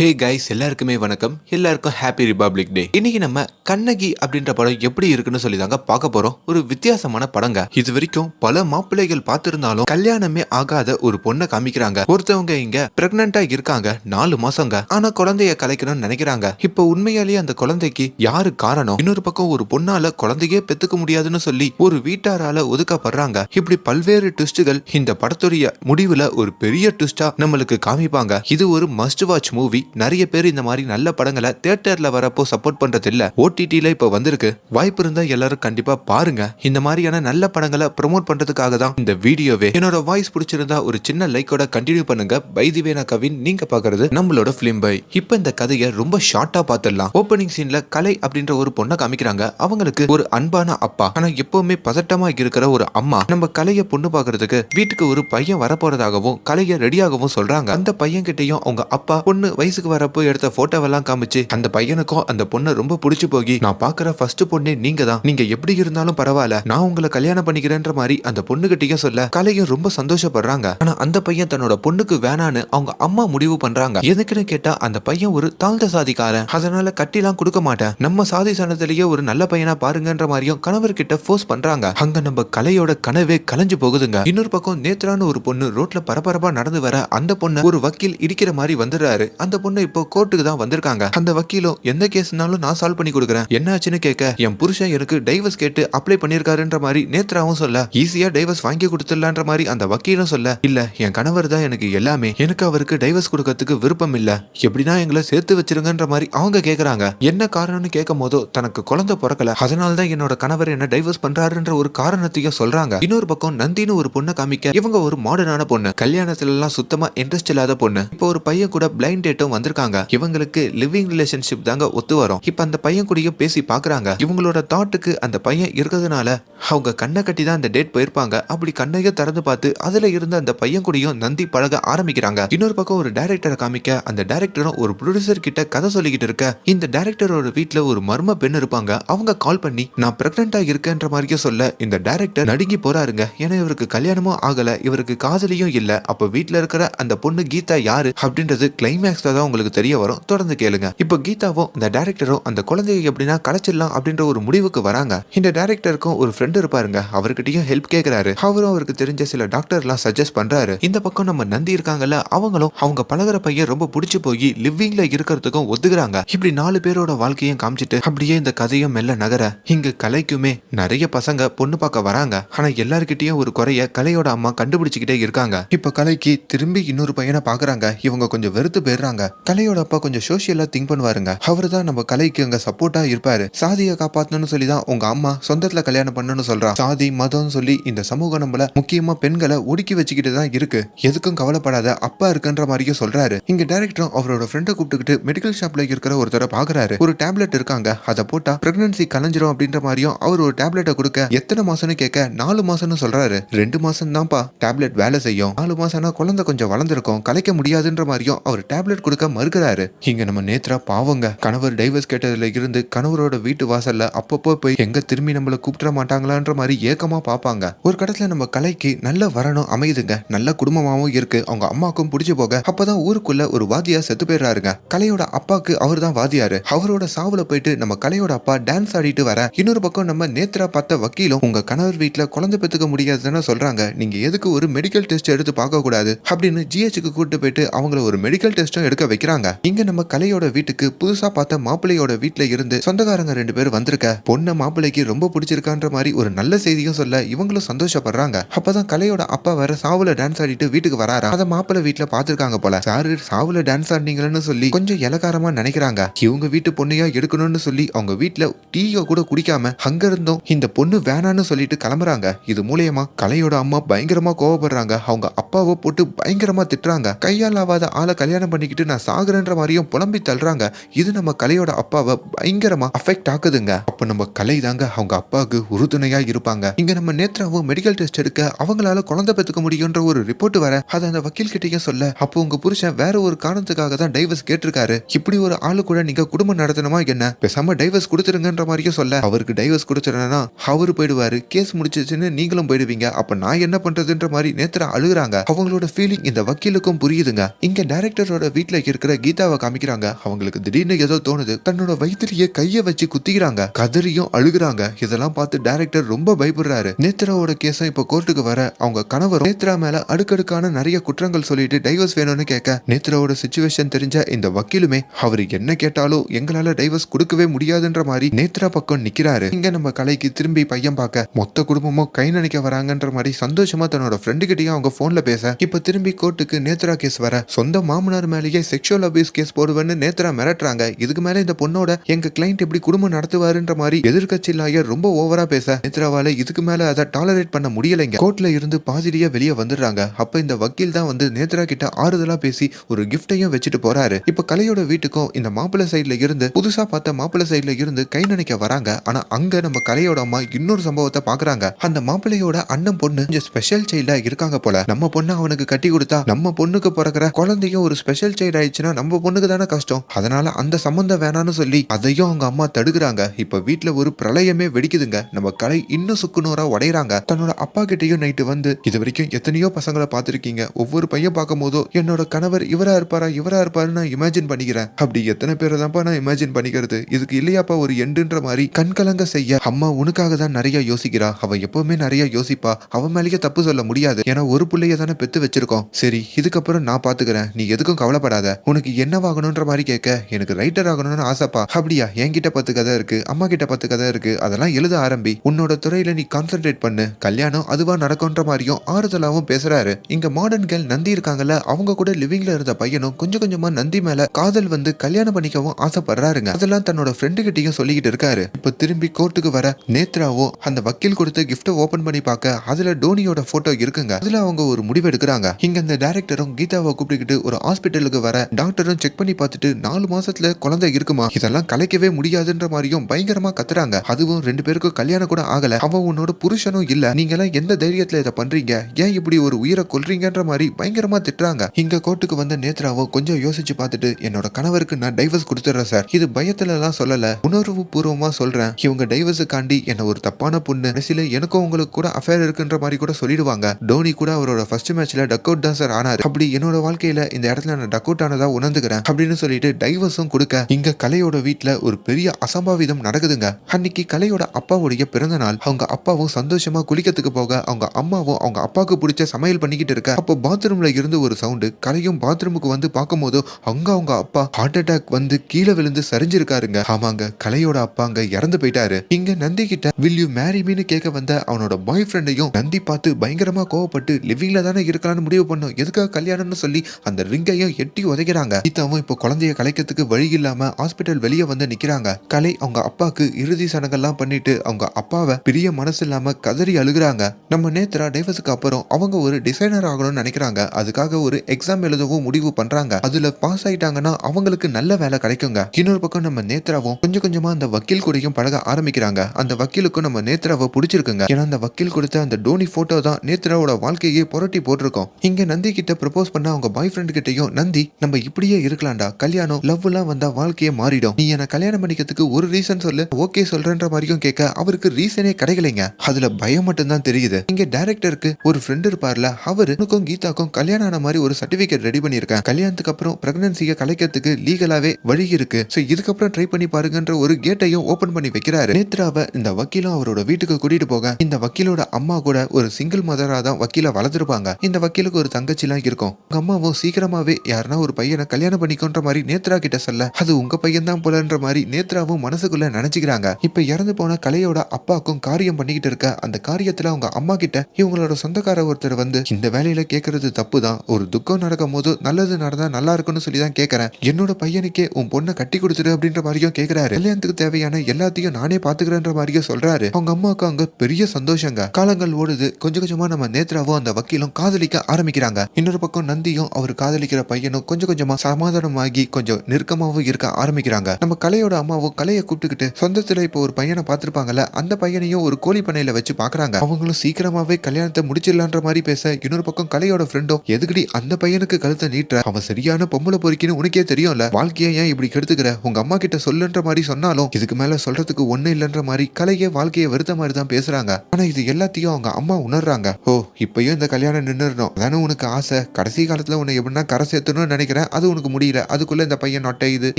Hey guys எல்லாருக்குமே வணக்கம். எல்லாருக்கும் ஹாப்பி ரிபப்ளிக் டே இன்னைக்கு நம்ம கண்ணகி அப்படின்ற படம் எப்படி இருக்குன்னு சொல்லி தாங்க பார்க்க போறோம். ஒரு வித்தியாசமான படங்க. இது வரைக்கும் பல மாப்பிள்ளைகள் பார்த்திருந்தாலும் கல்யாணமே ஆகாத ஒரு பொண்ணை காமிக்கிறாங்க. ஒருத்தவங்க இங்க பிரெக்னண்டா இருக்காங்க. நாலு மாசங்க. ஆனா குழந்தைய கலைக்கணும்னு நினைக்கிறாங்க. இப்போ உண்மையாலேயே அந்த குழந்தைக்கு யாரு காரணம்? இன்னொரு பக்கம் ஒரு பொண்ணால குழந்தையே பெத்துக்க முடியாதுன்னு சொல்லி ஒரு வீட்டாரால ஒதுக்கப்படுறாங்க. இப்படி பல்வேறு ட்விஸ்டுகள் இந்த படத்துடைய முடிவுல ஒரு பெரிய ட்விஸ்டா நம்மளுக்கு காமிப்பாங்க. இது ஒரு மஸ்ட் வாட்ச் மூவி நிறைய பேர் இந்த மாதிரி நல்ல படங்களை தியேட்டர்ல வரப்போ சப்போர்ட் பண்றது இல்ல. ஓடிடியில இப்ப வந்திருக்கு. வாய்ப்பு இருந்தா எல்லாரும் கண்டிப்பா பாருங்க. இந்த மாதிரியான நல்ல படங்களை ப்ரமோட் பண்றதுக்காக தான் இந்த வீடியோவே. என்னோட வாய்ஸ் பிடிச்சிருந்தா ஒரு சின்ன லைக்கோட கண்டினியூ பண்ணுங்க. பைதிவேனா கவின். நீங்க பாக்குறது நம்மளோட பிலிம் பை இப்ப இந்த கதையை ரொம்ப ஷார்ட்டா பார்த்துடலாம். ஓப்பனிங் சீன்ல கலை அப்படின்ற ஒரு பொண்ணை காமிக்கிறாங்க. அவங்களுக்கு ஒரு அன்பான அப்பா. ஆனா எப்பவுமே பதட்டமா இருக்கிற ஒரு அம்மா. நம்ம கலைய பொண்ணு பாக்குறதுக்கு வீட்டுக்கு ஒரு பையன் வரப்போறதாகவும் கலைய ரெடியாகவும் சொல்றாங்க. அந்த பையன் கிட்டயும் அவங்க அப்பா பொண்ணு வயசுக்கு வரப்போ எடுத்த போட்டோவெல்லாம் காமிச்சு அந்த பையனுக்கும் அந்த பொண்ணை ரொம்ப பிடிச்சு போகி நான் பாக்குற ஃபர்ஸ்ட் பொண்ணே நீங்க தான் நீங்க எப்படி இருந்தாலும் பரவாயில்ல. நான் உங்களை கல்யாணம் பண்ணிக்கிறேன்ற மாதிரி அந்த பொண்ணுகிட்டயும் சொல்ல கலையும் ரொம்ப சந்தோஷப்படுறாங்க. ஆனா அந்த பையன் தன்னோட பொண்ணுக்கு வேணான்னு அவங்க அம்மா முடிவு பண்றாங்க. எதுக்குன்னு கேட்டா அந்த பையன் ஒரு தாழ்ந்த சாதிக்காரன். அதனால கட்டிலாம் கொடுக்க மாட்டேன். நம்ம சாதி சனத்திலேயே ஒரு நல்ல பையனா பாருங்கன்ற மாதிரியும் கணவர் கிட்ட ஃபோர்ஸ் பண்றாங்க. அங்க நம்ம கலையோட கனவே கலைஞ்சு போகுதுங்க. இன்னொரு பக்கம் நேத்ரான்னு ஒரு பொண்ணு ரோட்ல பரபரப்பா நடந்து வர அந்த பொண்ணு ஒரு வக்கீல் இடிக்கிற மாதிரி வந்துடுறாரு. அந்த பொண்ணு இப்போ கோர்ட்டுக்கு தான் வந்திருக்காங்க. அந்த வக்கீலும் எந்த கேஸ்னாலும் நான் சால்வ் பண்ணி கொடுக்குறேன். என்னாச்சுன்னு கேட்க என் புருஷன் எனக்கு டைவர்ஸ் கேட்டு அப்ளை பண்ணிருக்காருன்ற மாதிரி நேத்ராவும் சொல்ல ஈஸியா டைவர்ஸ் வாங்கி கொடுத்துடலான்ற மாதிரி அந்த வக்கீலும் சொல்ல இல்ல என் கணவர் தான் எனக்கு எல்லாமே. எனக்கு அவருக்கு டைவர்ஸ் கொடுக்கறதுக்கு விருப்பம் இல்ல. எப்படின்னா எங்களை சேர்த்து வச்சிருங்கன்ற மாதிரி அவங்க கேக்குறாங்க. என்ன காரணம்னு கேட்கும் போதோ தனக்கு குழந்தை பிறக்கல. அதனால தான் என்னோட கணவர் என்ன டைவர்ஸ் பண்றாருன்ற ஒரு காரணத்தையும் சொல்றாங்க. இன்னொரு பக்கம் நந்தின்னு ஒரு பொண்ணை காமிக்க இவங்க ஒரு மாடர்னான பொண்ணு. கல்யாணத்துல எல்லாம் சுத்தமா இன்ட்ரெஸ்ட் இல்லாத பொண்ணு. இப்போ ஒரு பையன் கூட பிளைண்ட் டேட்டும் வந்திருக்காங்க. இவங்களுக்கு லிவிங் ரிலேஷன்ஷிப் தாங்க ஒத்து வரும். இப்ப அந்த பையன் கூடயும் பேசி பாக்குறாங்க. இவங்களோட தாட்டுக்கு அந்த பையன் இருக்கிறதுனால அவங்க கண்ணை கட்டி தான் அந்த டேட் போயிருப்பாங்க. அப்படி கண்ணையும் திறந்து பார்த்து அதுல இருந்த அந்த பையன் கூடயும் நந்தி பழக ஆரம்பிக்கிறாங்க. இன்னொரு பக்கம் ஒரு டைரக்டரை காமிக்க அந்த டைரக்டரும் ஒரு ப்ரொடியூசர் கிட்ட கதை சொல்லிக்கிட்டு இருக்க. இந்த டைரக்டரோட வீட்ல ஒரு மர்ம பெண் இருப்பாங்க. அவங்க கால் பண்ணி நான் பிரெக்னண்டா இருக்கேன்ற மாதிரியே சொல்ல இந்த டைரக்டர் நடுங்கி போறாருங்க. ஏன்னா இவருக்கு கல்யாணமும் ஆகல. இவருக்கு காதலியும் இல்ல. அப்ப வீட்ல இருக்கிற அந்த பொண்ணு கீதா யாரு? அப்படின்றது கிளைமேக்ஸ்ல தான் உங்களுக்கு தெரிய வரும். தொடர்ந்து கேளுங்க. இப்போ கீதாவும் இந்த டேரக்டரும் அந்த குழந்தையை எப்படின்னா கலைச்சிடலாம் அப்படின்ற ஒரு முடிவுக்கு வராங்க. இந்த டேரக்டருக்கும் ஒரு ஃப்ரெண்ட் இருப்பாருங்க. அவர்கிட்டயும் ஹெல்ப் கேட்கிறாரு அவரும் அவருக்கு தெரிஞ்ச சில டாக்டர்லாம் சஜஸ்ட் பண்றாரு. இந்த பக்கம் நம்ம நந்தி இருக்காங்கல்ல அவங்களும் அவங்க பழகுற பையன் ரொம்ப பிடிச்சு போய் லிவிங்ல இருக்கிறதுக்கும் ஒத்துக்கிறாங்க. இப்படி நாலு பேரோட வாழ்க்கையும் காமிச்சிட்டு அப்படியே இந்த கதையும் மெல்ல நகர இங்க கலைக்குமே நிறைய பசங்க பொண்ணு பார்க்க வராங்க. ஆனா எல்லார்கிட்டயும் ஒரு குறைய கலையோட அம்மா கண்டுபிடிச்சுக்கிட்டே இருக்காங்க. இப்ப கலைக்கு திரும்பி இன்னொரு பையனை பாக்குறாங்க. இவங்க கொஞ்சம் வெறுத்து போயிடுறாங்க. கலையோட அப்பா கொஞ்சம் சோஷியலா திங்க் பண்ணுவாருங்க. அவரு தான் நம்ம கலைக்கு அங்க சப்போர்ட்டா இருப்பாரு. சாதியை காப்பாத்தணும்னு சொல்லி தான் உங்க அம்மா சொந்தத்துல கல்யாணம் பண்ணணும்னு சொல்றா. சாதி மதம் சொல்லி இந்த சமூகம் நம்மள முக்கியமா பெண்களை ஒடுக்கி வச்சுக்கிட்டு தான் இருக்கு. எதுக்கும் கவலைப்படாத அப்பா இருக்குன்ற மாதிரியும் சொல்றாரு. இங்க டைரக்டரும் அவரோட ஃப்ரெண்டை கூப்பிட்டுக்கிட்டு மெடிக்கல் ஷாப்ல இருக்கிற ஒருத்தரை பாக்குறாரு. ஒரு டேப்லெட் இருக்காங்க. அதை போட்டா பிரெக்னன்சி கலைஞ்சிரும் அப்படின்ற மாதிரியும் அவர் ஒரு டேப்லெட்டை கொடுக்க எத்தனை மாசம்னு கேட்க நாலு மாசம்னு சொல்றாரு. ரெண்டு மாசம் தான்ப்பா டேப்லெட் வேலை செய்யும். நாலு மாசம்னா குழந்தை கொஞ்சம் வளர்ந்துருக்கும். கலைக்க முடியாதுன்ற மாதிரியும் அவர் டேப்லெட் கொடுக்க மறுக்கிறாரு. இங்க நம்ம நேத்ரா பாவங்க. கணவர் டைவர்ஸ் கேட்டதுல இருந்து கணவரோட வீட்டு வாசல்ல அப்பப்போ போய் எங்க திரும்பி நம்மள கூப்பிட மாட்டாங்களான்ற மாதிரி ஏக்கமா பார்ப்பாங்க ஒரு கடத்துல நம்ம கலைக்கு நல்ல வரணும் அமையுதுங்க. நல்ல குடும்பமாவும் இருக்கு. அவங்க அம்மாக்கும் பிடிச்சு போக. அப்பதான் ஊருக்குள்ள ஒரு வாதியா செத்து போயிடுறாருங்க. கலையோட அப்பாக்கு அவர் தான் வாதியாரு அவரோட சாவுல போயிட்டு நம்ம கலையோட அப்பா டான்ஸ் ஆடிட்டு வர. இன்னொரு பக்கம் நம்ம நேத்ரா பார்த்த வக்கீலும் உங்க கணவர் வீட்டுல குழந்தை பெத்துக்க முடியாதுன்னு சொல்றாங்க. நீங்க எதுக்கு ஒரு மெடிக்கல் டெஸ்ட் எடுத்து பார்க்க கூடாது அப்படின்னு ஜிஹெச்சுக்கு கூட்டு போயிட்டு அவங்கள ஒரு மெடிக்கல் டெஸ்டும் எடுக்க வைக்கிறாங்க. இங்க நம்ம கலையோட வீட்டுக்கு புதுசா பார்த்த மாப்பிள்ளையோட வீட்டுல இருந்து சொந்தக்காரங்க ரெண்டு பேர் வந்திருக்க. பொண்ணு மாப்பிள்ளைக்கு ரொம்ப பிடிச்சிருக்கான்ற மாதிரி ஒரு நல்ல செய்தியும் சொல்ல இவங்களும் சந்தோஷப்படுறாங்க. அப்பதான் கலையோட அப்பா வேற சாவுல டான்ஸ் ஆடிட்டு வீட்டுக்கு வராரா? அதை மாப்பிள்ளை வீட்டுல பாத்துருக்காங்க போல. சாரு சாவுல டான்ஸ் ஆடினீங்கன்னு சொல்லி கொஞ்சம் இலக்காரமா நினைக்கிறாங்க. இவங்க வீட்டு பொண்ணையா எடுக்கணும்னு சொல்லி அவங்க வீட்டுல டீயோ கூட குடிக்காம அங்க இருந்தும் இந்த பொண்ணு வேணான்னு சொல்லிட்டு கிளம்புறாங்க. இது மூலியமா கலையோட அம்மா பயங்கரமா கோவப்படுறாங்க. அவங்க அப்பாவை போட்டு பயங்கரமா திட்டுறாங்க. கையால் ஆவாத ஆளை கல்யாணம் பண்ணிக்கிட்டு நான் சாகுறேன்ற மாதிரியும் புலம்பி தள்ளுறாங்க. இது நம்ம கலையோட அப்பாவை பயங்கரமா அஃபெக்ட் ஆக்குதுங்க. அப்ப நம்ம கலை தாங்க அவங்க அப்பாவுக்கு உறுதுணையா இருப்பாங்க. இங்க நம்ம நேத்ராவும் மெடிக்கல் டெஸ்ட் எடுக்க அவங்களால குழந்தை பெற்றுக்க முடியும்ன்ற ஒரு ரிப்போர்ட் வர அதை அந்த வக்கீல் கிட்டேயும் சொல்ல அப்போ உங்க புருஷன் வேற ஒரு காரணத்துக்காக தான் டைவர்ஸ் கேட்டிருக்காரு. இப்படி ஒரு ஆளு கூட நீங்க குடும்பம் நடத்தணுமா என்ன? பேசாம டைவர்ஸ் கொடுத்துருங்கன்ற மாதிரியும் சொல்ல அவருக்கு டைவர்ஸ் கொடுத்துறேன்னா அவரு போயிடுவாரு. கேஸ் முடிச்சிச்சுன்னு நீங்களும் போயிடுவீங்க. அப்ப நான் என்ன பண்றதுன்ற மாதிரி நேத்ரா அழுகுறாங்க. அவங்களோட ஃபீலிங் இந்த வக்கீலுக்கும் புரியுதுங்க. இங்க டைரக்டரோட வீட்டுல அன்னைக்கு இருக்கிற கீதாவை காமிக்கிறாங்க. அவங்களுக்கு திடீர்னு ஏதோ தோணுது. தன்னோட வயிற்றுலயே கைய வச்சு குத்திக்கிறாங்க. கதறியும் அழுகுறாங்க. இதெல்லாம் பார்த்து டைரக்டர் ரொம்ப பயப்படுறாரு. நேத்ராவோட கேஸும் இப்ப கோர்ட்டுக்கு வர அவங்க கணவர் நேத்ரா மேல அடுக்கடுக்கான நிறைய குற்றங்கள் சொல்லிட்டு டைவர்ஸ் வேணும்னு கேட்க நேத்ராவோட சுச்சுவேஷன் தெரிஞ்ச இந்த வக்கீலுமே அவர் என்ன கேட்டாலும் எங்களால டைவர்ஸ் கொடுக்கவே முடியாதுன்ற மாதிரி நேத்ரா பக்கம் நிக்கிறாரு. இங்க நம்ம கலைக்கு திரும்பி பையன் பார்க்க மொத்த குடும்பமும் கை நினைக்க வராங்கன்ற மாதிரி சந்தோஷமா தன்னோட ஃப்ரெண்டு கிட்டயும் அவங்க போன்ல பேச இப்ப திரும்பி கோர்ட்டுக்கு நேத்ரா கேஸ் வர சொந்த மாமனார் மேலேயே செக்ஷுவல் அபியூஸ் கேஸ் போடுவேன்னு நேத்ரா மிரட்டுறாங்க. இதுக்கு மேல இந்த பொண்ணோட எங்க கிளைண்ட் எப்படி குடும்பம் நடத்துவாருன்ற மாதிரி எதிர்கட்சி லாயர் ரொம்ப ஓவரா பேச நேத்ராவால இதுக்கு மேல அதை டாலரேட் பண்ண முடியலைங்க. கோர்ட்ல இருந்து பாசிட்டிவா வெளியே வந்துடுறாங்க. அப்ப இந்த வக்கீல் தான் வந்து நேத்ரா கிட்ட ஆறுதலா பேசி ஒரு கிஃப்டையும் வச்சுட்டு போறாரு. இப்ப கலையோட வீட்டுக்கும் இந்த மாப்பிள்ளை சைட்ல இருந்து புதுசா பார்த்த மாப்பிள்ளை சைட்ல இருந்து கை நினைக்க வராங்க. ஆனா அங்க நம்ம கலையோட அம்மா இன்னொரு சம்பவத்தை பாக்குறாங்க. அந்த மாப்பிள்ளையோட அண்ணன் பொண்ணு கொஞ்சம் ஸ்பெஷல் சைல்டா இருக்காங்க போல. நம்ம பொண்ணு அவனுக்கு கட்டி கொடுத்தா நம்ம பொண்ணுக்கு பிறக்கிற குழந்தையும் ஒரு ஸ்பெஷல் சைல்டு ஆயிடுச்சுன்னா நம்ம பொண்ணுக்கு தானே கஷ்டம். அதனால அந்த சம்பந்தம் வேணாம்னு சொல்லி அதையும் அவங்க அம்மா தடுக்கிறாங்க. இப்ப வீட்டுல ஒரு பிரளயமே வெடிக்குதுங்க. நம்ம கலை இன்னும் சுக்குநூறா உடையறாங்க. தன்னோட அப்பா கிட்டயும் நைட்டு வந்து இது வரைக்கும் எத்தனையோ பசங்களை பார்த்துருக்கீங்க. ஒவ்வொரு பையன் பார்க்கும் போதும் என்னோட கணவர் இவரா இருப்பாரா இவரா இருப்பாருன்னு நான் இமேஜின் பண்ணிக்கிறேன். அப்படி எத்தனை பேரை தான்ப்பா நான் இமேஜின் பண்ணிக்கிறது? இதுக்கு இல்லையாப்பா ஒரு எண்டுன்ற மாதிரி கண்கலங்க செய்ய அம்மா உனக்காக தான் நிறைய யோசிக்கிறா. அவ எப்பவுமே நிறைய யோசிப்பா. அவ மேலேயே தப்பு சொல்ல முடியாது. ஏன்னா ஒரு பிள்ளைய தானே பெத்து வச்சிருக்கோம். சரி இதுக்கப்புறம் நான் பாத்துக்கிறேன் நீ எதுக்கும் கவலைப்படாத. உனக்கு என்னவாகணுன்ற மாதிரி கேட்க எனக்கு ரைட்டர் ஆகணும்னு ஆசைப்பா. அப்படியா? என்கிட்ட பத்து கதை இருக்கு. அம்மா கிட்ட பத்து கதை இருக்கு. அதெல்லாம் எழுத ஆரம்பி. உன்னோட துறையில நீ கான்சென்ட்ரேட் பண்ணு. கல்யாணம் அதுவா நடக்கும்ன்ற மாதிரியும் ஆறுதலாவும் பேசுறாரு. இங்க மாடர்ன் கேர்ள் நந்தி இருக்காங்கல்ல அவங்க கூட லிவிங்ல இருந்த பையனும் கொஞ்சம் கொஞ்சமா நந்தி மேல காதல் வந்து கல்யாணம் பண்ணிக்கவும் ஆசைப்படுறாருங்க. அதெல்லாம் தன்னோட ஃப்ரெண்டு கிட்டையும் சொல்லிக்கிட்டு இருக்காரு. இப்ப திரும்பி கோர்ட்டுக்கு வர நேத்ராவோ அந்த வக்கீல் கொடுத்து கிஃப்ட ஓபன் பண்ணி பார்க்க அதுல டோனியோட போட்டோ இருக்குங்க. அதுல அவங்க ஒரு முடிவு எடுக்கிறாங்க. இங்க இந்த டைரக்டரும் கீதாவை கூப்பிட்டுக்கிட்டு ஒரு ஹாஸ்பிட்டலுக்கு வர டாக்டரும் செக் பண்ணி பார்த்துட்டு நாலு மாசத்துல குழந்தை இருக்குமா? இதெல்லாம் கலைக்கவே முடியாதுன்ற மாதிரியும் பயங்கரமா கத்துறாங்க. அதுவும் ரெண்டு பேருக்கும் கல்யாணம் கூட ஆகல. அவன் உன்னோட புருஷனும் இல்ல. நீங்க எல்லாம் எந்த தைரியத்துல இதை பண்றீங்க? ஏன் இப்படி ஒரு உயிரை கொல்றீங்கன்ற மாதிரி பயங்கரமா திட்டுறாங்க. இங்க கோர்ட்டுக்கு வந்த நேத்ராவோ கொஞ்சம் யோசிச்சு பார்த்துட்டு என்னோட கணவருக்கு நான் டைவர்ஸ் கொடுத்துட்றேன் சார் இது பயத்துல எல்லாம் சொல்லல. உணர்வு பூர்வமா சொல்றேன். இவங்க டைவர்ஸுக்காண்டி என்ன ஒரு தப்பான பொண்ணு. கடைசியில எனக்கும் உங்களுக்கு கூட அஃபேர் இருக்குன்ற மாதிரி கூட சொல்லிடுவாங்க. டோனி கூட அவரோட ஃபர்ஸ்ட் மேட்ச்ல டக் அவுட் தான் சார் ஆனாரு. அப்படி என்னோட வாழ்க்கையில இந்த இடத்துல நான் டக் அவுட் ஆனதா உணர்ந்துக்கிறேன் அப்படின்னு சொல்லிட்டு டைவர்ஸும் கொடுக்க இங்க கலையோட வீட்ல ஒரு பெரிய அசம்பாவிதம் நடக்குதுங்க. அன்னைக்கு கலையோட அப்பாவுடைய பிறந்த நாள். அவங்க அப்பாவும் சந்தோஷமா குளிக்கிறதுக்கு போக அவங்க அம்மாவும் அவங்க அப்பாவுக்கு பிடிச்ச சமையல் பண்ணிக்கிட்டு இருக்க. அப்போ பாத்ரூம்ல இருந்து ஒரு சவுண்டு கலையும் பாத்ரூமுக்கு வந்து பார்க்கும்போது அங்க அவங்க அப்பா ஹார்ட் அட்டாக் வந்து கீழே விழுந்து சரிஞ்சிருக்காருங்க. ஆமாங்க கலையோட அப்பா அங்க இறந்து போயிட்டாரு. இங்க நந்தி கிட்ட வில் யூ மேரி மீன்னு கேட்க வந்த அவனோட பாய் ஃப்ரெண்டையும் நந்தி பார்த்து பயங்கரமா கோவப்பட்டு லிவிங்ல தானே இருக்கலாம்னு முடிவு பண்ணும். எதுக்காக கல்யாணம்னு சொல்லி அந்த ரிங்கையும் எட்டி புதைக்கிறாங்க கீதாவும் இப்போ குழந்தைய கலைக்கிறதுக்கு வழி இல்லாம ஹாஸ்பிட்டல் வெளியே வந்து நிக்கிறாங்க. கலை அவங்க அப்பாக்கு இறுதி சடங்கெல்லாம் பண்ணிட்டு அவங்க அப்பாவை பெரிய மனசு இல்லாம கதறி அழுகுறாங்க. நம்ம நேத்ரா டைவர்ஸுக்கு அப்புறம் அவங்க ஒரு டிசைனர் ஆகணும்னு நினைக்கிறாங்க. அதுக்காக ஒரு எக்ஸாம் எழுதவும் முடிவு பண்றாங்க. அதுல பாஸ் ஆயிட்டாங்கன்னா அவங்களுக்கு நல்ல வேலை கிடைக்குங்க. இன்னொரு பக்கம் நம்ம நேத்ராவும் கொஞ்சம் கொஞ்சமா அந்த வக்கீல் கூடயும் பழக ஆரம்பிக்கிறாங்க. அந்த வக்கீலுக்கும் நம்ம நேத்ராவை பிடிச்சிருக்குங்க. ஏன்னா அந்த வக்கீல் கொடுத்த அந்த டோனி போட்டோ தான் நேத்ராவோட வாழ்க்கையே புரட்டி போட்டிருக்கோம். இங்க நந்தி கிட்ட ப்ரப்போஸ் பண்ண அவங்க பாய் ஃப்ரெண்ட் கிட்டயும் நந்தி நம்ம இப்படியே இருக்கலாம்டா. கல்யாணம் லவ் எல்லாம் வந்தா வாழ்க்கையே மாறிடும். நீ என்ன கல்யாணம் பண்ணிக்கிறதுக்கு ஒரு ரீசன் சொல்லு. ஓகே சொல்றேன்ற மாதிரியும் கேட்க அவருக்கு ரீசனே கிடைக்கலைங்க. அதுல பயம் மட்டும்தான் தெரியுது. இங்க டைரக்டருக்கு ஒரு ஃப்ரெண்ட் இருப்பார்ல அவரு உனக்கும் கீதாக்கும் கல்யாணம் ஆன மாதிரி ஒரு சர்டிபிகேட் ரெடி பண்ணிருக்கேன் கல்யாணத்துக்கு அப்புறம் பிரெக்னன்சியை கலைக்கிறதுக்கு லீகலாவே வழி இருக்கு. சோ இதுக்கப்புறம் ட்ரை பண்ணி பாருங்கன்ற ஒரு கேட்டையும் ஓபன் பண்ணி வைக்கிறாரு. நேத்ராவை இந்த வக்கீலும் அவரோட வீட்டுக்கு கூட்டிட்டு போக இந்த வக்கீலோட அம்மா கூட ஒரு சிங்கிள் மதரா தான் வக்கீல வளர்த்துருப்பாங்க. இந்த வக்கீலுக்கு ஒரு தங்கச்சி எல்லாம் இருக்கும். உங்க அம்மாவும் சீக்கிரமாவே யாருன்னா ஒரு பையனை கல்யாணம் பண்ணிக்கோன்ற மாதிரி நேத்ரா கிட்ட சொல்ல அது உங்க பையன் தான் போலன்ற மாதிரி நேத்ராவும் மனசுக்குள்ள நினைச்சுக்கிறாங்க. இப்ப இறந்து போன கலையோட அப்பாக்கும் காரியம் பண்ணிக்கிட்டு இருக்க அந்த காரியத்துல அவங்க அம்மா கிட்ட இவங்களோட சொந்தக்கார ஒருத்தர் வந்து இந்த வேலையில கேக்குறது தப்பு தான் ஒரு துக்கம் நடக்கும் போது நல்லது நடந்தா நல்லா இருக்கும்னு சொல்லி தான் கேக்குறேன். என்னோட பையனுக்கே உன் பொண்ணை கட்டி கொடுத்துரு அப்படின்ற மாதிரியும் கேக்குறாரு. கல்யாணத்துக்கு தேவையான எல்லாத்தையும் நானே பாத்துக்கிறேன்ற மாதிரியும் சொல்றாரு. அவங்க அம்மாவுக்கு அங்க பெரிய சந்தோஷங்க. காலங்கள் ஓடுது. கொஞ்சம் கொஞ்சமா நம்ம நேத்ராவும் அந்த வக்கீலும் காதலிக்க ஆரம்பிக்கிறாங்க. இன்னொரு பக்கம் நந்தியும் அவர் காதலிக்கிற பையனும் கொஞ்சம் கொஞ்சமா சமாதானமாகி கொஞ்சம் நெருக்கமாவும் இருக்க ஆரம்பிக்கிறாங்க. நம்ம கலையோட அம்மாவும் கலையை கூப்பிட்டுக்கிட்டு சொந்தத்துல இப்போ ஒரு பையனை பார்த்திருப்பாங்கல்ல அந்த பையனையும் ஒரு கோழி பண்ணையில வச்சு பாக்குறாங்க அவங்களும் சீக்கிரமாவே கல்யாணத்தை முடிச்சிடலான்ற மாதிரி பேச இன்னொரு பக்கம் கலையோட ஃப்ரெண்டும் எதுக்கடி அந்த பையனுக்கு கழுத்தை நீட்டுற? அவன் சரியான பொம்பளை பொறுக்கின்னு உனக்கே தெரியும்ல? வாழ்க்கையை ஏன் இப்படி கெடுத்துக்கிற? உங்க அம்மா கிட்ட சொல்லுன்ற மாதிரி சொன்னாலும் இதுக்கு மேல சொல்றதுக்கு ஒண்ணு இல்லைன்ற மாதிரி கலையே வாழ்க்கையை வெறுத்த மாதிரி தான் பேசுறாங்க. ஆனா இது எல்லாத்தையும் அவங்க அம்மா உணர்றாங்க. ஓ இப்பயும் இந்த கல்யாணம் நின்றுடணும் அதானே உனக்கு ஆசை? கடைசி காலத்துல உன்னை எப்படின்னா கரை சேர்த்தணும்னு நினைக்கிறேன். நினைக்கிறேன். அது உனக்கு முடியல. அதுக்குள்ள இந்த பையன் நொட்டை இது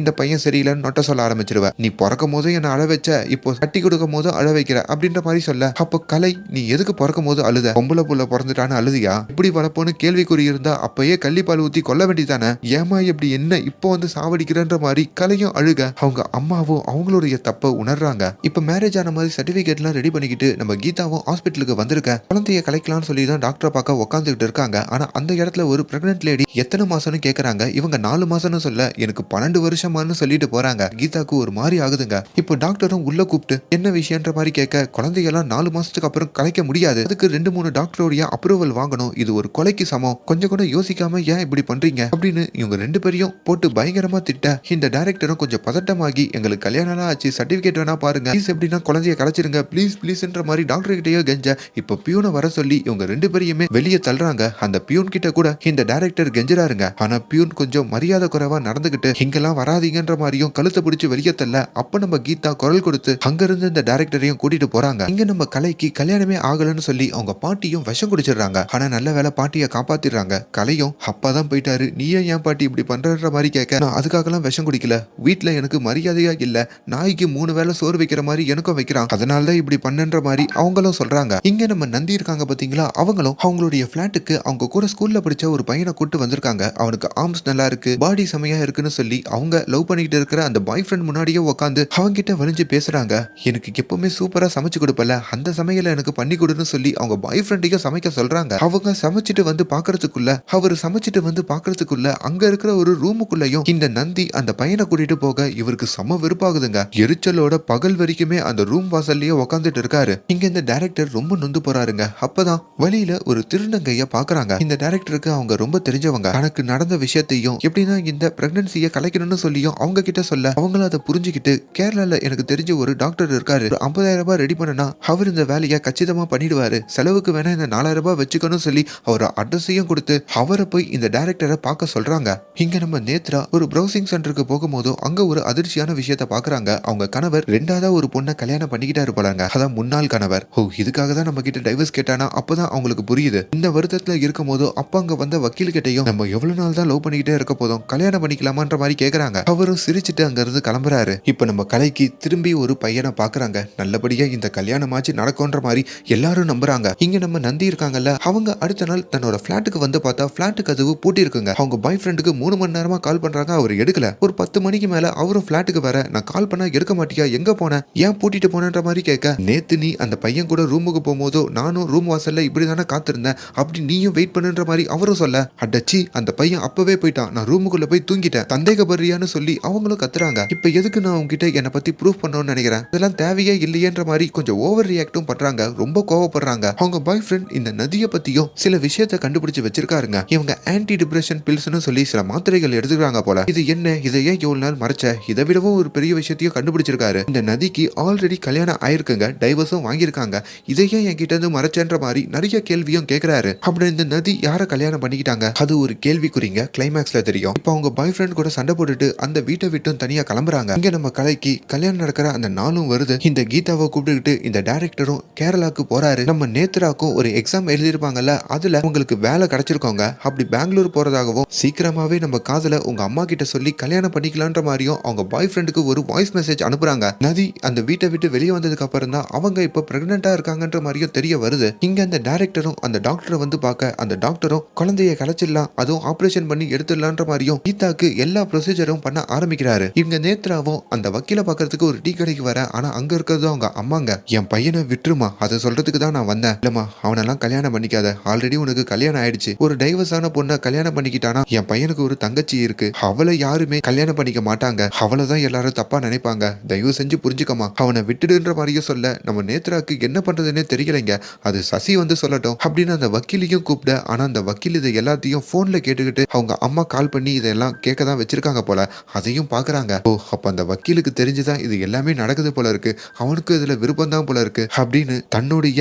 இந்த பையன் சரியில்லைன்னு நொட்டை சொல்ல ஆரம்பிச்சிருவ. நீ பிறக்கும் போதும் என்ன அழ வச்ச இப்போ கட்டி கொடுக்கும் போதும் அழ வைக்கிற அப்படின்ற மாதிரி சொல்ல. அப்போ கலை நீ எதுக்கு பிறக்கும் போது அழுத? பொம்பளை புள்ள பிறந்துட்டான்னு அழுதியா? இப்படி வளர்ப்போன்னு கேள்விக்குறி இருந்தா அப்பயே கள்ளிப்பால் ஊத்தி கொல்ல வேண்டியதானே ஏமா இப்படி என்ன இப்போ வந்து சாவடிக்கிறன்ற மாதிரி கலையும் அழுக. அவங்க அம்மாவும் அவங்களுடைய தப்பை உணர்றாங்க. இப்ப மேரேஜ் ஆன மாதிரி சர்டிபிகேட்லாம் ரெடி பண்ணிக்கிட்டு நம்ம கீதாவும் ஹாஸ்பிட்டலுக்கு வந்திருக்க. குழந்தைய கலைக்கலாம்னு சொல்லி தான் டாக்டரை பார்க்க உட்காந்துக்கிட்டு இருக்காங்க. ஆனா அந்த இடத்துல ஒரு பிரெக்னென்ட் லேடி எத்தனை மாசம்னு கேட்கறாங்க சொல்றாங்க இவங்க நாலு மாசம்னு சொல்ல எனக்கு பன்னெண்டு வருஷமான்னு சொல்லிட்டு போறாங்க. கீதாக்கு ஒரு மாதிரி ஆகுதுங்க. இப்போ டாக்டரும் உள்ள கூப்பிட்டு என்ன விஷயம்ன்ற மாதிரி கேட்க குழந்தைகள்லாம் நாலு மாசத்துக்கு அப்புறம் கலைக்க முடியாது. அதுக்கு ரெண்டு மூணு டாக்டருடைய அப்ரூவல் வாங்கணும். இது ஒரு கொலைக்கு சமம். கொஞ்சம் கூட யோசிக்காம ஏன் இப்படி பண்றீங்க? அப்படின்னு இவங்க ரெண்டு பேரையும் போட்டு பயங்கரமா திட்ட இந்த டைரக்டரும் கொஞ்சம் பதட்டமாகி எங்களுக்கு கல்யாணம் ஆச்சு சர்டிபிகேட் வேணா பாருங்க. ப்ளீஸ் எப்படின்னா குழந்தைய கலைச்சிருங்க. ப்ளீஸ் ப்ளீஸ்ன்ற மாதிரி டாக்டர் கிட்டேயோ கெஞ்ச இப்போ பியூனை வர சொல்லி இவங்க ரெண்டு பேரையுமே வெளியே தள்ளுறாங்க. அந்த பியூன் கிட்ட கூட இந்த டைரக்டர் கெஞ்சுறாருங்க. ஆனா பியூன் கொஞ்சம் மரியாதை குறைவா நடந்துகிட்டு இங்கெல்லாம் வராதீங்கன்ற மாதிரியும் கழுத்தை பிடிச்சி வெளியே தள்ள அப்ப நம்ம கீதா குரல் கொடுத்து அங்கிருந்து இந்த டைரக்டரையும் கூட்டிட்டு போறாங்க. இங்க நம்ம கலைக்கு கல்யாணமே ஆகலன்னு சொல்லி அவங்க பாட்டியும் விஷம் குடிச்சிடுறாங்க. ஆனா நல்ல வேலை பாட்டியை காப்பாத்திடுறாங்க. கலையும் அப்பாதான் போயிட்டாரு. நீயே ஏன் பாட்டி இப்படி பண்றன்ற மாதிரி கேட்க நான் அதுக்காகலாம் விஷம் குடிக்கல. வீட்டுல எனக்கு மரியாதையா இல்ல. நாய்க்கு மூணு வேளை சோறு வைக்கிற மாதிரி எனக்கும் வைக்கிறான். அதனால தான் இப்படி பண்ணன்ற மாதிரி அவங்களும் சொல்றாங்க. இங்க நம்ம நந்தி இருக்காங்க பாத்தீங்களா? அவங்களும் அவங்களுடைய பிளாட்டுக்கு அவங்க கூட ஸ்கூல்ல படிச்ச ஒரு பையனை கூட்டு வந்திருக்காங்க. அவனுக்கு ஆர்ம்ஸ் நல்லா இருக்கு பாடி செமையா இருக்குன்னு சொல்லி அவங்க லவ் பண்ணிக்கிட்டு இருக்கிற அந்த பாய் ஃப்ரெண்ட் முன்னாடியே உட்காந்து அவங்கிட்ட வலிஞ்சு பேசுறாங்க. எனக்கு எப்பவுமே சூப்பரா சமைச்சு கொடுப்பல அந்த சமையல எனக்கு பண்ணி கொடுன்னு சொல்லி அவங்க பாய் ஃப்ரெண்டையும் சமைக்க சொல்றாங்க. அவங்க சமைச்சிட்டு வந்து பாக்குறதுக்குள்ள அவர் சமைச்சிட்டு வந்து பாக்குறதுக்குள்ள அங்க இருக்கிற ஒரு ரூமுக்குள்ளயும் இந்த நந்தி அந்த பையனை கூட்டிட்டு போக இவருக்கு செம வெறுப்பாகுதுங்க. எரிச்சலோட பகல் வரைக்குமே அந்த ரூம் வாசல்லயே உட்காந்துட்டு இருக்காரு. இங்க இந்த டைரக்டர் ரொம்ப நொந்து போறாருங்க. அப்பதான் வழியில ஒரு திருநங்கைய பாக்குறாங்க. இந்த டைரக்டருக்கு அவங்க ரொம்ப தெரிஞ்சவங்க. தனக்கு நடந்த விஷயத்த விஷயத்தையும் எப்படின்னா இந்த பிரெக்னன்சியை கலைக்கணும்னு சொல்லியும் அவங்க கிட்ட சொல்ல அவங்களும் அதை புரிஞ்சுக்கிட்டு கேரளால எனக்கு தெரிஞ்ச ஒரு டாக்டர் இருக்காரு. ஒரு 50000 ரூபாய் ரெடி பண்ணனா அவர் இந்த வேலையை கச்சிதமா பண்ணிடுவாரு. செலவுக்கு வேணா இந்த 4000 ரூபாய் வச்சுக்கணும்னு சொல்லி அவர் அட்ரஸையும் கொடுத்து அவரை போய் இந்த டைரக்டரை பார்க்க சொல்றாங்க. இங்க நம்ம நேத்ரா ஒரு ப்ரௌசிங் சென்டருக்கு போகும்போது அங்க ஒரு அதிர்ச்சியான விஷயத்த பாக்குறாங்க அவங்க கணவர் ரெண்டாவதா ஒரு பொண்ணை கல்யாணம் பண்ணிக்கிட்டாரு போலாங்க. அதான் முன்னாள் கணவர். ஓ இதுக்காக தான் நம்ம கிட்ட டைவர்ஸ் கேட்டானா? அப்பதான் அவங்களுக்கு புரியுது. இந்த வருத்தத்துல இருக்கும் போது அப்ப அங்க வந்த வக்கீல் கிட்டையும் நம்ம எவ்வளவு நாள் தான் லவ் பண்ணிக்கிட்டே இருக்க போதும். கல்யாணம் பண்ணிக்கலாமான்ற மாதிரி கேக்குறாங்க. அவரும் சிரிச்சுட்டு அங்க இருந்து கிளம்புறாரு. இப்ப நம்ம கலைக்கு திரும்பி ஒரு பையனை பாக்குறாங்க. நல்லபடியா இந்த கல்யாணமாச்சு நடக்கும்ன்ற மாதிரி எல்லாரும் நம்புறாங்க. இங்க நம்ம நந்தி இருக்காங்கல்ல அவங்க அடுத்த நாள் தன்னோட பிளாட்டுக்கு வந்து பார்த்தா பிளாட்டு கதவு பூட்டி இருக்குங்க அவங்க பாய் ஃப்ரெண்டுக்கு மூணு மணி நேரமா கால் பண்றாங்க அவர் எடுக்கல. ஒரு பத்து மணிக்கு மேல அவரும் பிளாட்டுக்கு வர நான் கால் பண்ணா எடுக்க மாட்டியா? எங்க போன? ஏன் பூட்டிட்டு போனன்ற மாதிரி கேட்க நேத்து நீ அந்த பையன் கூட ரூமுக்கு போகும்போதோ நானும் ரூம் வாசல்ல இப்படிதானே காத்திருந்தேன். அப்படி நீயும் வெயிட் பண்ணுன்ற மாதிரி அவரும் சொல்ல அடச்சி அந்த பையன் அப்பவே போயிட்டான். நான் ரூமுக்குள்ள போய் தூங்கிட்டேன். சந்தேகப்படுறியான்னு சொல்லி அவங்களும் கத்துறாங்க. இப்ப எதுக்கு நான் உங்ககிட்ட என்னை பத்தி ப்ரூஃப் பண்ணணும்னு நினைக்கிறேன்? இதெல்லாம் தேவையே இல்லையேன்ற மாதிரி கொஞ்சம் ஓவர் ரியாக்டும் பண்றாங்க. ரொம்ப கோவப்படுறாங்க. அவங்க பாய் ஃப்ரெண்ட் இந்த நதியை பத்தியும் சில விஷயத்த கண்டுபிடிச்சு வச்சிருக்காருங்க. இவங்க ஆன்டி டிப்ரெஷன் பில்ஸ்னு சொல்லி சில மாத்திரைகள் எடுத்துக்கிறாங்க போல. இது என்ன? இதை ஏன் இவ்வளவு நாள் மறைச்ச? இதை விடவும் ஒரு பெரிய விஷயத்தையும் கண்டுபிடிச்சிருக்காரு. இந்த நதிக்கு ஆல்ரெடி கல்யாணம் ஆயிருக்குங்க. டைவர்ஸும் வாங்கியிருக்காங்க. இதை ஏன் என்கிட்ட இருந்து மறைச்சன்ற மாதிரி நிறைய கேள்வியும் கேட்கிறாரு அப்படி இந்த நதி யாரை கல்யாணம் பண்ணிக்கிட்டாங்க? அது ஒரு கேள்விக்குறிங்க. கிளைமேக்ஸ்ல தெரியும். இப்போ அவங்க பாய் ஃப்ரெண்ட் கூட சண்டை போட்டுட்டு அந்த வீட்டை விட்டும் தனியா கிளம்புறாங்க. இங்க நம்ம கலைக்கு கல்யாணம் நடக்கிற அந்த நாளும் வருது. இந்த கீதாவை கூப்பிட்டுக்கிட்டு இந்த டேரக்டரும் கேரளாக்கு போறாரு. நம்ம நேத்ராக்கும் ஒரு எக்ஸாம் எழுதியிருப்பாங்கல்ல அதுல உங்களுக்கு வேலை கிடைச்சிருக்கோங்க. அப்படி பெங்களூர் போறதாகவும் சீக்கிரமாவே நம்ம காதல உங்க அம்மா கிட்ட சொல்லி கல்யாணம் பண்ணிக்கலான்ற மாதிரியும் அவங்க பாய் ஃப்ரெண்டுக்கு ஒரு வாய்ஸ் மெசேஜ் அனுப்புறாங்க. நதி அந்த வீட்டை விட்டு வெளியே வந்ததுக்கு அப்புறம் தான் அவங்க இப்ப பிரெக்னெண்டா இருக்காங்கன்ற மாதிரியும் தெரிய வருது. இங்க அந்த டேரக்டரும் அந்த டாக்டரை வந்து பார்க்க அந்த டாக்டரும் குழந்தைய கிடைச்சிடலாம் அதுவும் ஆபரேஷன் பண்ணி எடுத்துடலான்ற மாதிரியும் கீதாக்கு எல்லா ப்ரொசீஜரும் பண்ண ஆரம்பிக்கிறாரு. இவங்க நேத்ராவும் அந்த வக்கீல பாக்குறதுக்கு ஒரு டீ கடைக்கு வர ஆனா அங்க இருக்கிறதும் அவங்க அம்மாங்க. என் பையனை விட்டுருமா? அதை சொல்றதுக்கு தான் நான் வந்தேன். இல்லம்மா அவனெல்லாம் கல்யாணம் பண்ணிக்காத. ஆல்ரெடி உனக்கு கல்யாணம் ஆயிடுச்சு. ஒரு டைவர்ஸான பொண்ணை கல்யாணம் பண்ணிக்கிட்டானா? என் பையனுக்கு ஒரு தங்கச்சி இருக்கு. அவளை யாருமே கல்யாணம் பண்ணிக்க மாட்டாங்க. அவளை தான் எல்லாரும் தப்பா நினைப்பாங்க. தயவு செஞ்சு புரிஞ்சுக்கமா அவனை விட்டுடுன்ற மாதிரியும் சொல்ல நம்ம நேத்ராக்கு என்ன பண்றதுன்னே தெரியலைங்க. அது சசி வந்து சொல்லட்டும் அப்படின்னு அந்த வக்கீலையும் கூப்பிட ஆனா அந்த வக்கீல் இதை எல்லாத்தையும் போன்ல கேட்டுக்கிட்டு அவங்க அம்மா கால் பண்ணி இதெல்லாம் கேட்க தான் வச்சிருக்காங்க போல. அதையும் பாக்குறாங்க. ஓ அப்ப அந்த வக்கீலுக்கு தெரிஞ்சுதான் இது எல்லாமே நடக்குது போல இருக்கு. அவனுக்கு இதுல விருப்பம் தான் போல இருக்கு. அப்படின்னு தன்னுடைய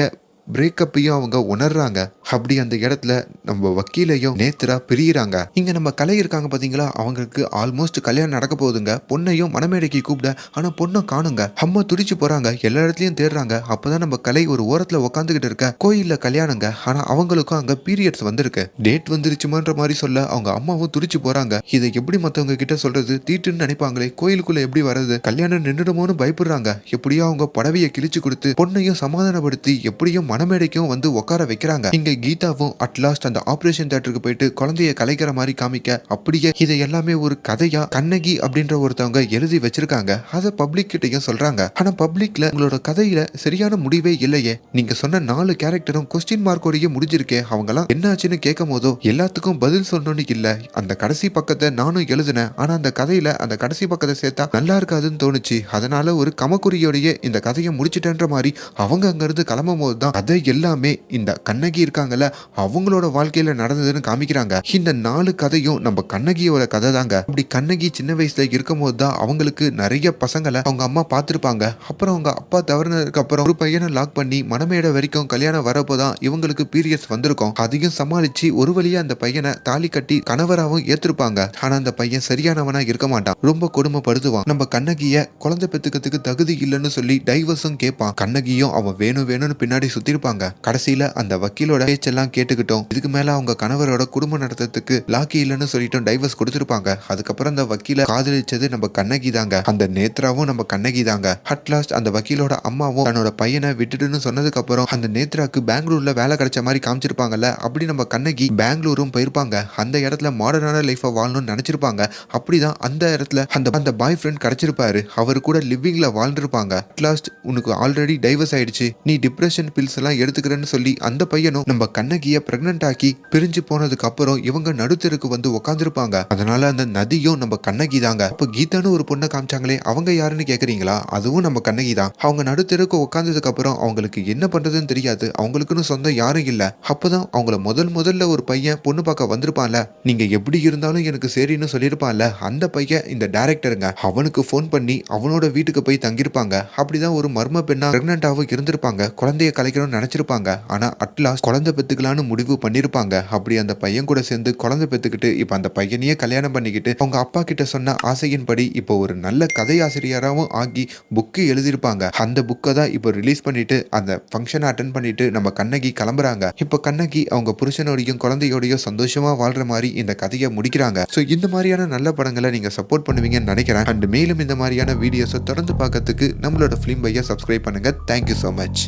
பிரேக்கப்பையும் அவங்க உணர்றாங்க. அப்படி அந்த இடத்துல நம்ம வக்கீலையும் நேத்ரா பிரியிறாங்க. இங்க நம்ம கலை இருக்காங்க பாத்தீங்களா? அவங்களுக்கு ஆல்மோஸ்ட் கல்யாணம் நடக்க போகுதுங்க. பொண்ணையும் மனமேடைக்கு கூப்பிட ஆனா பொண்ணை காணுங்க. அம்மா துடிச்சு போறாங்க. எல்லா இடத்துலயும் தேடுறாங்க. அப்பதான் நம்ம கலை ஒரு ஓரத்துல உட்காந்துக்கிட்டு இருக்க. கோயில்ல கல்யாணங்க. ஆனா அவங்களுக்கும் அங்க பீரியட்ஸ் வந்திருக்கு. டேட் வந்துருச்சுமான்ற மாதிரி சொல்ல அவங்க அம்மாவும் துடிச்சு போறாங்க. இதை எப்படி மத்தவங்க கிட்ட சொல்றது? தீட்டுன்னு நினைப்பாங்களே. கோயிலுக்குள்ள எப்படி வர்றது? கல்யாணம் நின்றுடுமோன்னு பயப்படுறாங்க. எப்படியோ அவங்க படவையை கிழிச்சு கொடுத்து பொண்ணையும் சமாதானப்படுத்தி எப்படியும் மணமேடைக்கும் வந்து உட்கார வைக்கிறாங்க. இங்க கீதாவும் அட்லாஸ்ட் அந்த ஆபரேஷன் தியேட்டருக்கு போயிட்டு குழந்தைய கலைக்கிற மாதிரி காமிக்க அப்படியே இதை எல்லாமே ஒரு கதையா கண்ணகி அப்படின்ற ஒருத்தவங்க எழுதி வச்சிருக்காங்க. அதை பப்ளிக் கிட்டையும் சொல்றாங்க. ஆனா பப்ளிக்ல உங்களோட கதையில சரியான முடிவே இல்லையே. நீங்க சொன்ன நாலு கேரக்டரும் கொஸ்டின் மார்க்கோடயே முடிஞ்சிருக்கே. அவங்க எல்லாம் என்னாச்சுன்னு கேட்கும் போதோ எல்லாத்துக்கும் பதில் சொல்லணும்னு இல்ல. அந்த கடைசி பக்கத்தை நானும் எழுதினேன். ஆனா அந்த கதையில அந்த கடைசி பக்கத்தை சேர்த்தா நல்லா இருக்காதுன்னு தோணுச்சு. அதனால ஒரு கமக்குறியோடயே இந்த கதையை முடிச்சிட்டேன்ற மாதிரி அவங்க அங்கிருந்து கிளம்பும் போது தான் அதை எல்லாமே இந்த கண்ணகி இருக்காங்கல்ல அவங்களோட வாழ்க்கையில நடந்ததுன்னு காமிக்கிறாங்க. இந்த நாலு கதையும் நம்ம கண்ணகியோட கதை தாங்க. அப்படி கண்ணகி சின்ன வயசுல இருக்கும் போது தான் அவங்களுக்கு நிறைய பசங்களை அவங்க அம்மா பார்த்துருப்பாங்க. அப்புறம் அவங்க அப்பா தவறினதுக்கு அப்புறம் ஒரு பையனை லாக் பண்ணி மனமேட வரைக்கும் கல்யாணம் வரப்போதான் இவங்களுக்கு பீரியட்ஸ் வந்திருக்கும். அதையும் சமாளிச்சு ஒரு வழியா அந்த பையனை தாலி கட்டி கணவராகவும் ஏத்திருப்பாங்க. ஆனா அந்த பையன் சரியானவனா இருக்க மாட்டான். ரொம்ப கொடுமைப்படுத்துவான். நம்ம கண்ணகிய குழந்தை பெத்துக்கிறதுக்கு தகுதி இல்லைன்னு சொல்லி டைவர்ஸும் கேட்பான். கண்ணகியும் அவன் வேணும் வேணும்னு பின்னாடி சுத்திருப்பாங்க கடைசியில அந்த வக்கீலோட பேச்செல்லாம் கேட்டுக்கிட்டோம். இதுக்கு மேல அவங்க கணவரோட குடும்பம் நடத்துறதுக்கு லாக்கி இல்லைன்னு சொல்லிட்டு டைவர்ஸ் கொடுத்திருப்பாங்க. அதுக்கப்புறம் அந்த வக்கீல காதலிச்சது நம்ம கண்ணகி தாங்க. அந்த நேத்ராவும் நம்ம கண்ணகி தாங்க. அட்லாஸ்ட் அந்த வக்கீலோட அம்மாவும் தன்னோட பையனை விட்டுடுன்னு சொன்னதுக்கு அப்புறம் அந்த நேத்ராக்கு பெங்களூர்ல வேலை கிடைச்ச மாதிரி காமிச்சிருப்பாங்கல்ல. அப்படி நம்ம கண்ணகி பெங்களூரும் போயிருப்பாங்க. அந்த இடத்துல மாடர்னான லைஃபை வாழணும்னு நினைச்சிருப்பாங்க. அப்படிதான் அந்த இடத்துல அந்த அந்த பாய் ஃப்ரெண்ட் கிடைச்சிருப்பாரு. அவர் கூட லிவிங்ல வாழ்ந்திருப்பாங்க. அட்லாஸ்ட் உனக்கு ஆல்ரெடி டைவர்ஸ் ஆயிடுச்சு. நீ டிப்ரெஷன் பில்ஸ் எல்லாம் எடுத்துக்கிறேன்னு சொல்லி அந்த பையனும் நம்ம கண்ணகிய பிரெக்னென்ட் ஆக்கி பிரிஞ்சு போனதுக்கு அப்புறம் இவங்க நடுத்தருக்கு வந்து உட்காந்துருப்பாங்க அதனால அந்த நதியும் நம்ம கண்ணகி தாங்க. அப்ப கீதான்னு ஒரு பொண்ணை காமிச்சாங்களே அவங்க யாருன்னு கேக்குறீங்களா? அதுவும் நம்ம கண்ணகி தான். அவங்க நடுத்தருக்கு உட்காந்ததுக்கு அப்புறம் அவங்களுக்கு என்ன பண்றதுன்னு தெரியாது. அவங்களுக்குன்னு சொந்தம் யாரும் இல்ல. அப்பதான் அவங்கள முதல் முதல்ல ஒரு பையன் பொண்ணு பார்க்க வந்திருப்பான்ல. நீங்க எப்படி இருந்தாலும் எனக்கு சரின்னு சொல்லியிருப்பான்ல. அந்த பையன் இந்த டைரக்டருங்க அவனுக்கு ஃபோன் பண்ணி அவனோட வீட்டுக்கு போய் தங்கியிருப்பாங்க. அப்படிதான் ஒரு மர்ம பெண்ணா பிரெக்னண்டாவும் இருந்திருப்பாங்க. குழந்தைய கலைக்கணும்னு நினச்சிருப்பாங்க. ஆனால் அட்லாஸ்ட் குழந்தை பெற்றுக்கலான்னு முடிவு பண்ணியிருப்பாங்க அப்படி அந்த பையன் கூட சேர்ந்து குழந்தை பெற்றுக்கிட்டு இப்போ அந்த பையனையே கல்யாணம் பண்ணிக்கிட்டு அவங்க அப்பா கிட்ட சொன்ன ஆசையின்படி இப்போ ஒரு நல்ல கதை ஆசிரியராகவும் ஆகி புக்கு எழுதியிருப்பாங்க. அந்த புக்கை தான் இப்போ ரிலீஸ் பண்ணிட்டு அந்த ஃபங்க்ஷனை அட்டன் பண்ணிட்டு நம்ம கண்ணகி கிளம்புறாங்க. இப்போ கண்ணகி அவங்க புருஷனோடையும் குழந்தையோடையும் சந்தோஷமா வாழ்ற மாதிரி இந்த கதையை முடிக்கிறாங்க. ஸோ இந்த மாதிரியான நல்ல படங்களை நீங்க சப்போர்ட் பண்ணுவீங்கன்னு நினைக்கிறேன். அண்ட் மேலும் இந்த மாதிரியான வீடியோஸை தொடர்ந்து பார்க்கறதுக்கு நம்மளோட ஃபிலிம் பையை சப்ஸ்கிரைப் பண்ணுங்க. Thank you so much